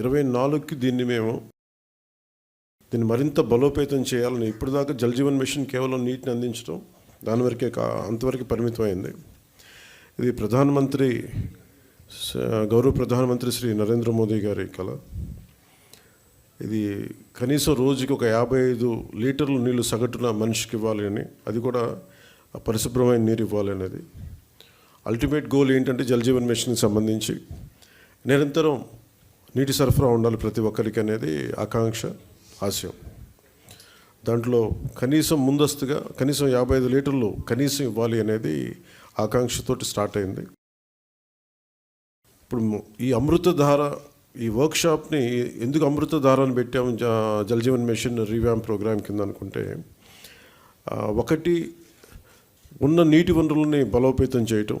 ఇరవై నాలుగుకి దీన్ని మేము దీన్ని మరింత బలోపేతం చేయాలని ఇప్పటిదాకా జలజీవన్ మిషన్ కేవలం నీటిని అందించడం దాని వరకే కా అంతవరకు పరిమితమైంది. ఇది ప్రధానమంత్రి గౌరవ ప్రధానమంత్రి శ్రీ నరేంద్ర మోదీ గారి కళ. ఇది కనీసం రోజుకి ఒక యాభై ఐదు లీటర్లు నీళ్ళు సగటున మనిషికి ఇవ్వాలి అని అది కూడా పరిశుభ్రమైన నీరు ఇవ్వాలి అనేది. అల్టిమేట్ గోల్ ఏంటంటే జలజీవన్ మిషన్కి సంబంధించి. నిరంతరం నీటి సరఫరా ఉండాలి ప్రతి ఒక్కరికి అనేది ఆకాంక్ష ఆశయం. దాంట్లో కనీసం ముందస్తుగా కనీసం యాభై ఐదు లీటర్లు కనీసం ఇవ్వాలి అనేది ఆకాంక్షతోటి స్టార్ట్ అయింది. ఇప్పుడు ఈ అమృతధార ఈ వర్క్షాప్ని ఎందుకు అమృతధారని పెట్టాము? జలజీవన్ మిషన్ రీవ్యామ్ ప్రోగ్రామ్ కింద అనుకుంటే ఒకటి ఉన్న నీటి వనరులని బలోపేతం చేయటం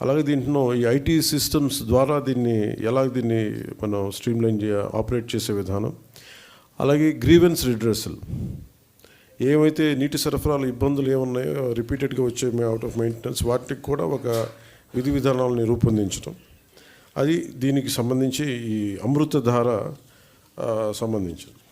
అలాగే దీంట్లో ఈ ఐటీ సిస్టమ్స్ ద్వారా దీన్ని ఎలా దీన్ని మనం స్ట్రీమ్లైన్ చే ఆపరేట్ చేసే విధానం. అలాగే గ్రీవెన్స్ రిడ్రెసల్ ఏమైతే నీటి సరఫరాలు ఇబ్బందులు ఏమున్నాయో రిపీటెడ్గా వచ్చే అవుట్ ఆఫ్ మెయింటెనెన్స్ వాటికి కూడా ఒక విధి విధానాలని రూపొందించడం అది దీనికి సంబంధించి ఈ అమృతధార సంబంధించింది.